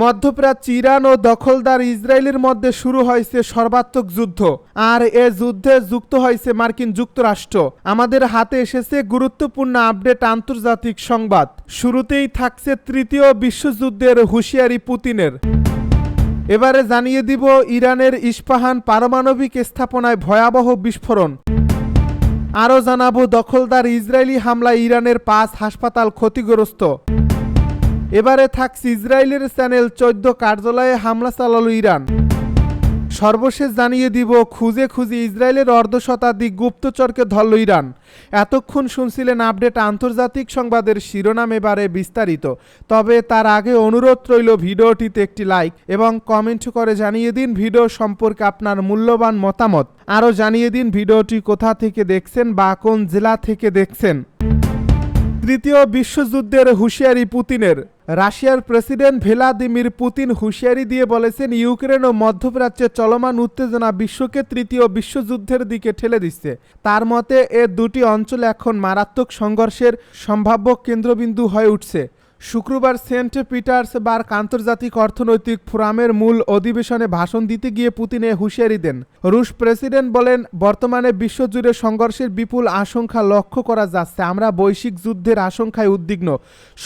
মধ্যপ্রাচ্য ইরান ও দখলদার ইসরায়েলের মধ্যে শুরু হয়েছে সর্বাত্মক যুদ্ধ। আর এ যুদ্ধে যুক্ত হয়েছে মার্কিন যুক্তরাষ্ট্র। আমাদের হাতে এসেছে গুরুত্বপূর্ণ আপডেট আন্তর্জাতিক সংবাদ। শুরুতেই থাকছে তৃতীয় বিশ্বযুদ্ধের হুঁশিয়ারি পুতিনের। এবারে জানিয়ে দিব ইরানের ইস্পাহান পারমাণবিক স্থাপনায় ভয়াবহ বিস্ফোরণ। আরও জানাব দখলদার ইসরায়েলি হামলায় ইরানের পাঁচ হাসপাতাল ক্ষতিগ্রস্ত। এবারে থাকছে ইসরায়েলের চ্যানেল চোদ্দ কার্যালয়ে হামলা চালালো ইরান। সর্বশেষ জানিয়ে দিব, খুঁজে খুঁজে ইসরায়েলের অর্ধশতাধিক গুপ্তচরকে ধরল ইরান। এতক্ষণ শুনছিলেন আপডেট আন্তর্জাতিক সংবাদের শিরোনাম এবারে বিস্তারিত। তবে তার আগে অনুরোধ রইল ভিডিওটিতে একটি লাইক এবং কমেন্ট করে জানিয়ে দিন ভিডিও সম্পর্কে আপনার মূল্যবান মতামত। আরও জানিয়ে দিন ভিডিওটি কোথা থেকে দেখছেন বা কোন জেলা থেকে দেখছেন। তৃতীয় বিশ্বযুদ্ধের হুঁশিয়ারি পুতিনের। রাশিয়ার প্রেসিডেন্ট ভ্লাদিমির পুতিন হুঁশিয়ারি দিয়ে বলেছেন, ইউক্রেন ও মধ্যপ্রাচ্যে চলমান উত্তেজনা বিশ্বকে তৃতীয় বিশ্বযুদ্ধের দিকে ঠেলে দিচ্ছে। তার মতে, এ দুটি অঞ্চল এখন মারাত্মক সংঘর্ষের সম্ভাব্য কেন্দ্রবিন্দু হয়ে উঠছে। শুক্রবার সেন্ট পিটার্সবার্গ আন্তর্জাতিক অর্থনৈতিক ফোরামের মূল অধিবেশনে ভাষণ দিতে গিয়ে পুতিনে হুঁশিয়ারি দেন। রুশ প্রেসিডেন্ট বলেন, বর্তমানে বিশ্বজুড়ে সংঘর্ষের বিপুল আশঙ্কা লক্ষ্য করা যাচ্ছে। আমরা বৈশ্বিক যুদ্ধের আশঙ্কায় উদ্বিগ্ন।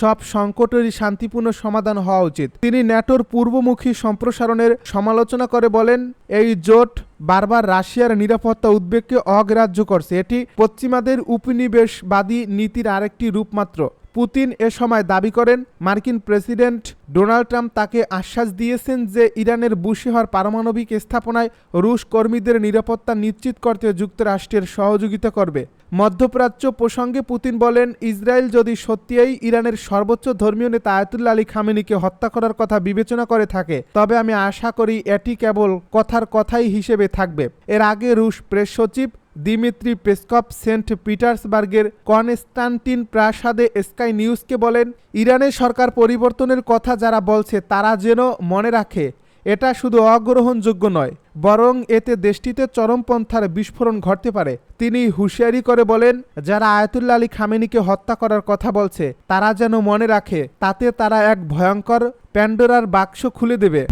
সব সংকটেরই শান্তিপূর্ণ সমাধান হওয়া উচিত। তিনি ন্যাটোর পূর্বমুখী সম্প্রসারণের সমালোচনা করে বলেন, এই জোট বারবার রাশিয়ার নিরাপত্তা উদ্বেগকে অগ্রাহ্য করছে। এটি পশ্চিমাদের উপনিবেশবাদী নীতির আরেকটি রূপ মাত্র পুতিন এ সময় দাবি করেন, মার্কিন প্রেসিডেন্ট ডোনাল্ড ট্রাম্প তাকে আশ্বাস দিয়েছেন যে ইরানের বুশিহর পারমাণবিক স্থাপনায় রুশ কর্মীদের নিরাপত্তা নিশ্চিত করতে যুক্তরাষ্ট্রের সহযোগিতা করবে। মধ্যপ্রাচ্য প্রসঙ্গে পুতিন বলেন, ইসরায়েল যদি সত্যিই ইরানের সর্বোচ্চ ধর্মীয় নেতা আয়াতুল্লা আলী খামেনিকে হত্যা করার কথা বিবেচনা করে থাকে, তবে আমি আশা করি এটি কেবল কথার কথাই হিসেবে থাকবে। এর আগে রুশ প্রেস সচিব দিমিত্রি পেসকপ সেন্ট পিটার্সবার্গের কনস্টান্টিন প্রাসাদে স্কাই নিউজকে বলেন ইরানের সরকার পরিবর্তনের কথা যারা বলছে তারা যেন মনে রাখে, এটা শুধু অগ্রহণযোগ্য নয়, বরং এতে দেশটিতে চরমপন্থার বিস্ফোরণ ঘটতে পারে। তিনি হুঁশিয়ারি করে বলেন, যারা আয়াতুল্লা আলী খামেনিকে হত্যা করার কথা বলছে, তারা যেন মনে রাখে, তাতে তারা এক ভয়ঙ্কর প্যান্ডোরার বাক্স খুলে দেবে।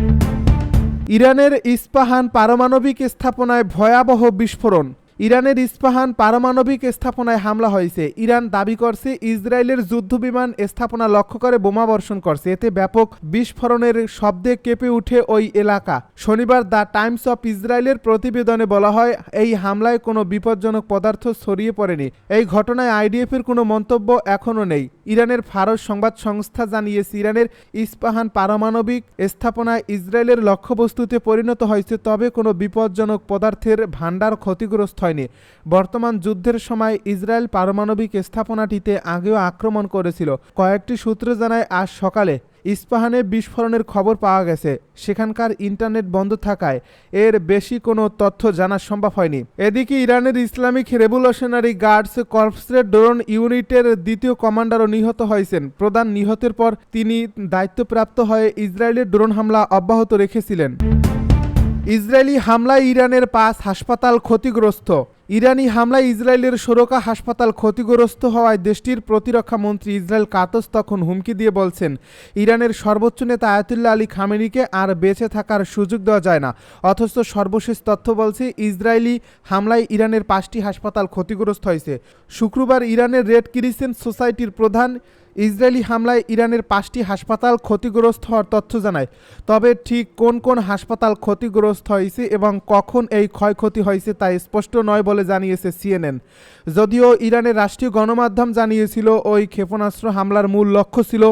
ইরানের ইস্পাহান পারমাণবিক স্থাপনায় ভয়াবহ বিস্ফোরণ। ইরানের ইস্পাহান পারমাণবিক স্থাপনায় হামলা হয়েছে। ইরান দাবি করছে, ইসরায়েলের যুদ্ধবিমান স্থাপনা লক্ষ্য করে বোমা বর্ষণ করছে। এতে ব্যাপক বিস্ফোরণের শব্দে কেঁপে উঠে ওই এলাকা। শনিবার দ্য টাইমস অফ ইসরায়েলের প্রতিবেদনে বলা হয়, এই হামলায় কোনো বিপজ্জনক পদার্থ ছড়িয়ে পড়েনি। এই ঘটনায় আইডিএফ এর কোনো মন্তব্য এখনও নেই। ইরানের ফারস সংবাদ সংস্থা জানিয়েছে, ইরানের ইস্পাহান পারমাণবিক স্থাপনায় ইসরায়েলের লক্ষ্যবস্তুতে পরিণত হয়েছে, তবে কোনো বিপজ্জনক পদার্থের ভাণ্ডার ক্ষতিগ্রস্ত হয়নি। বর্তমান যুদ্ধের সময় ইসরায়েল পারমাণবিক স্থাপনাটিতে আগেও আক্রমণ করেছিল। কয়েকটি সূত্র জানায়, আজ সকালে ইস্পাহানে বিস্ফোরণের খবর পাওয়া গেছে। সেখানকার ইন্টারনেট বন্ধ থাকায় এর বেশি কোনো তথ্য জানা সম্ভব হয়নি। এদিকে ইরানের ইসলামিক রেভলিউশনারি গার্ডস কর্পসের ড্রোন ইউনিটের দ্বিতীয় কমান্ডারও নিহত হয়েছেন। প্রধান নিহতের পর তিনি দায়িত্বপ্রাপ্ত হয়ে ইসরায়েলের ড্রোন হামলা অব্যাহত রেখেছিলেন। ইসরায়েলি হামলায় ইরানের পাঁচ হাসপাতাল ক্ষতিগ্রস্ত। ইরানি হামলায় ইসরায়েলের সোরকা হাসপাতাল ক্ষতিগ্রস্ত হওয়ায় দেশটির প্রতিরক্ষা মন্ত্রী ইসরায়েল কাতস তখন হুমকি দিয়ে বলছেন, ইরানের সর্বোচ্চ নেতা আয়াতুল্লাহ আলী খামেনিকে আর বেঁচে থাকার সুযোগ দেওয়া যায় না। অথচ সর্বশেষ তথ্য বলছে, ইসরায়েলি হামলায় ইরানের পাঁচটি হাসপাতাল ক্ষতিগ্রস্ত হয়েছে। শুক্রবার ইরানের রেড ক্রিসেন্ট সোসাইটির প্রধান ইসরায়েলি হামলায় ইরানের পাঁচটি হাসপাতাল ক্ষতিগ্রস্ত হওয়ার তথ্য জানায়। তবে ঠিক কোন কোন হাসপাতাল ক্ষতিগ্রস্ত হয়েছে এবং কখন এই ক্ষয়ক্ষতি হয়েছে তা স্পষ্ট নয় বলে জানিয়েছে সিএনএন। যদিও ইরানের রাষ্ট্রীয় গণমাধ্যম জানিয়েছিল, ওই ক্ষেপণাস্ত্র হামলার মূল লক্ষ্য ছিল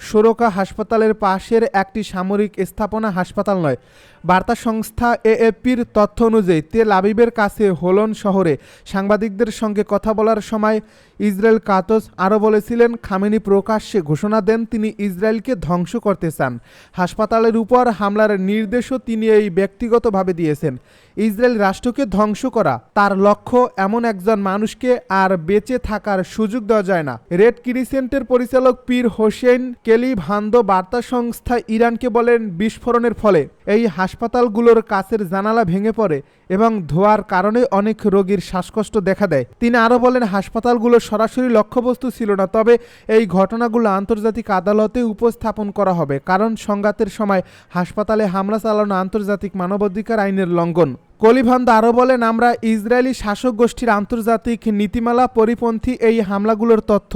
সোরকা হাসপাতালের পাশের একটি সামরিক স্থাপনা হাসপাতাল নয়। বার্তা সংস্থা এএপির তথ্য অনুযায়ী তেল আবিবের কাছে হোলন শহরে সাংবাদিকদের সঙ্গে কথা বলার সময় ইসরায়েল কাতস আরও বলেছিলেন, খামেনি প্রকাশ্যে ঘোষণা দেন তিনি ইসরায়েলকে ধ্বংস করতে চান। হাসপাতালের উপর হামলার নির্দেশও তিনি এই ব্যক্তিগতভাবে দিয়েছেন। ইসরায়েল রাষ্ট্রকে ধ্বংস করা, তার লক্ষ্য এমন একজন মানুষকে আর বেঁচে থাকার সুযোগ দেওয়া যায় না। রেড ক্রিসেন্টের পরিচালক পীর হোসেন কেলি ভান্দো বার্তা সংস্থা ইরানকে বলেন বিস্ফোরণের ফলে। এই হাসপাতালগুলোর কাছের জানালা ভেঙে পড়ে এবং ধোয়ার কারণে অনেক রোগীর শ্বাসকষ্ট দেখা দেয়। তিনি আরও বলেন হাসপাতালগুলো সরাসরি লক্ষ্যবস্তু ছিল না, তবে এই ঘটনাগুলো আন্তর্জাতিক আদালতে উপস্থাপন করা হবে, কারণ সংঘাতের সময় হাসপাতালে হামলা চালানো আন্তর্জাতিক মানবাধিকার আইনের লঙ্ঘন। কলিভান্দ আরও বলেন, আমরা ইসরায়েলি শাসক গোষ্ঠীর আন্তর্জাতিক নীতিমালা পরিপন্থী এই হামলাগুলোর তথ্য।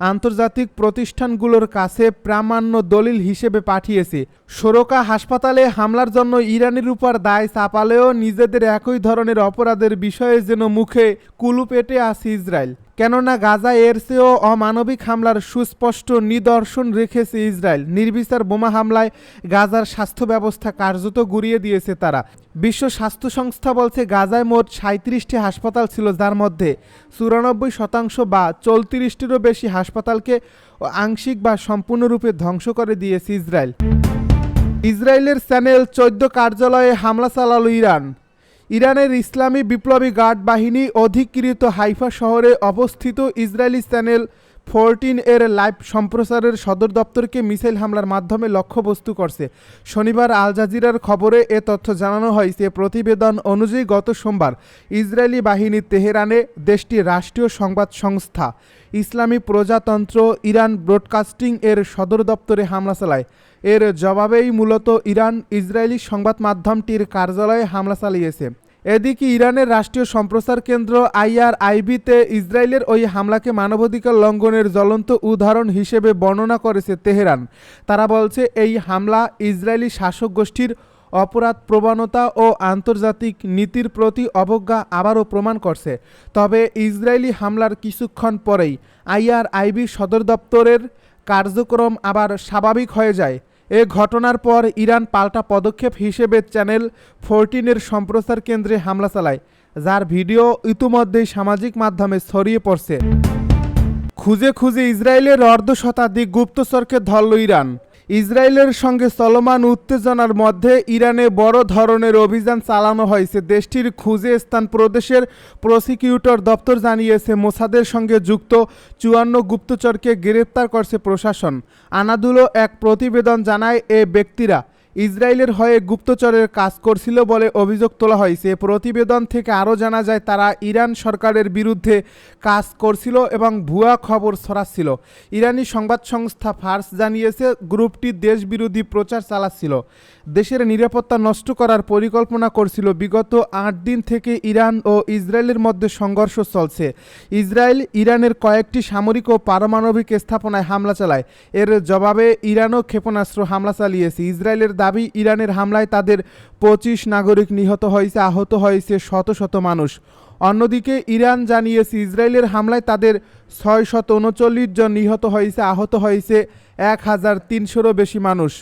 আন্তর্জাতিক প্রতিষ্ঠানগুলোর কাছে প্রামাণ্য দলিল হিসেবে পাঠিয়েছে। সোরকা হাসপাতালে হামলার জন্য ইরানের উপর দায় চাপালেও নিজেদের একই ধরনের অপরাধের বিষয়ে যেন মুখে কুলু পেটে আছে ইসরায়েল। কেননা গাজা এর চেয়েও অমানবিক হামলার সুস্পষ্ট নিদর্শন রেখেছে ইসরায়েল। নির্বিচার বোমা হামলায় গাজার স্বাস্থ্য ব্যবস্থা কার্যত গুড়িয়ে দিয়েছে তারা। বিশ্ব স্বাস্থ্য সংস্থা বলছে, গাজায় মোট সাঁত্রিশটি হাসপাতাল ছিল, যার মধ্যে চুরানব্বই শতাংশ বা চৌত্রিশটিরও বেশি হাসপাতালকে আংশিক বা সম্পূর্ণরূপে ধ্বংস করে দিয়েছে ইসরায়েল। ইসরায়েলের চ্যানেল চোদ্দ কার্যালয়ে হামলা চালাল ইরান। ইরানের ইসলামী বিপ্লবী গার্ড বাহিনী অধিকৃত হাইফা শহরে অবস্থিত ইসরায়েলি চ্যানেল ফোরটিন এর লাইভ সম্প্রচারের সদর দপ্তরকে মিসাইল হামলার মাধ্যমে লক্ষ্যবস্তু করছে। শনিবার আল জাজিরার খবরে এ তথ্য জানানো হয়েছে প্রতিবেদন অনুযায়ী গত সোমবার ইসরায়েলি বাহিনী তেহরানে দেশটির রাষ্ট্রীয় সংবাদ সংস্থা ইসলামী প্রজাতন্ত্র ইরান ব্রডকাস্টিং এর সদর দপ্তরে হামলা চালায়। এর জবাবেই মূলত ইরান ইসরায়েলি সংবাদ মাধ্যমটির কার্যালয়ে হামলা চালিয়েছে। এদিকে ইরানের রাষ্ট্রীয় সম্প্রচার কেন্দ্র আইআরআইবিতে ইসরায়েলের ওই হামলাকে মানবাধিকার লঙ্ঘনের জ্বলন্ত উদাহরণ হিসেবে বর্ণনা করেছে তেহরান। তারা বলছে, এই হামলা ইসরায়েলি শাসক গোষ্ঠীর অপরাধ প্রবণতা ও আন্তর্জাতিক নীতির প্রতি অবজ্ঞা আবারও প্রমাণ করছে। তবে ইসরায়েলি হামলার কিছুক্ষণ পরেই আইআরআইবি সদর দপ্তরের কার্যক্রম আবার স্বাভাবিক হয়ে যায়। এ ঘটনার পর ইরান পাল্টা পদক্ষেপ হিসেবে চ্যানেল ফোরটিনের সম্প্রচার কেন্দ্রে হামলা চালায়, যার ভিডিও ইতিমধ্যেই সামাজিক মাধ্যমে ছড়িয়ে পড়ছে। খুঁজে খুঁজে ইসরায়েলের অর্ধ শতাধিক গুপ্তচরকে ধরল ইরান। ইসরায়েলের সঙ্গে চলমান উত্তেজনার মধ্যে ইরানে বড় ধরনের অভিযান চালানো হয়েছে। দেশটির খুজেস্তান প্রদেশের প্রসিকিউটর দপ্তর জানিয়েছে, মোসাদের সঙ্গে যুক্ত চুয়ান্ন গুপ্তচরকে গ্রেপ্তার করছে প্রশাসন। আনাদুলো এক প্রতিবেদন জানায় এ ব্যক্তিরা। ইসরায়েলের হয়ে গুপ্তচরের কাজ করছিল বলে অভিযোগ তোলা হয়েছে। প্রতিবেদন থেকে আরও জানা যায়, তারা ইরান সরকারের বিরুদ্ধে কাজ করছিল এবং ভুয়া খবর ছড়াচ্ছিল। ইরানি সংবাদ সংস্থা ফার্স জানিয়েছে, গ্রুপটি দেশবিরোধী প্রচার চালাচ্ছিল। দেশের নিরাপত্তা নষ্ট করার পরিকল্পনা করছিল। বিগত আট দিন থেকে ইরান ও ইসরায়েলের মধ্যে সংঘর্ষ চলছে। ইসরায়েল ইরানের কয়েকটি সামরিক ও পারমাণবিক স্থাপনায় হামলা চালায়। এর জবাবে ইরানও ক্ষেপণাস্ত্র হামলা চালিয়েছে। ইসরায়েলের দাবি, ইরানের হামলায় তাদের পঁচিশ নাগরিক নিহত হয়েছে, আহত হয়েছে শত শত মানুষ। অন্যদিকে ইরান জানিয়েছে, ইসরায়েলের হামলায় তাদের ছয় শত উনচল্লিশ জন নিহত হয়েছে, আহত হয়েছে এক হাজার তিনশোরও বেশি মানুষ।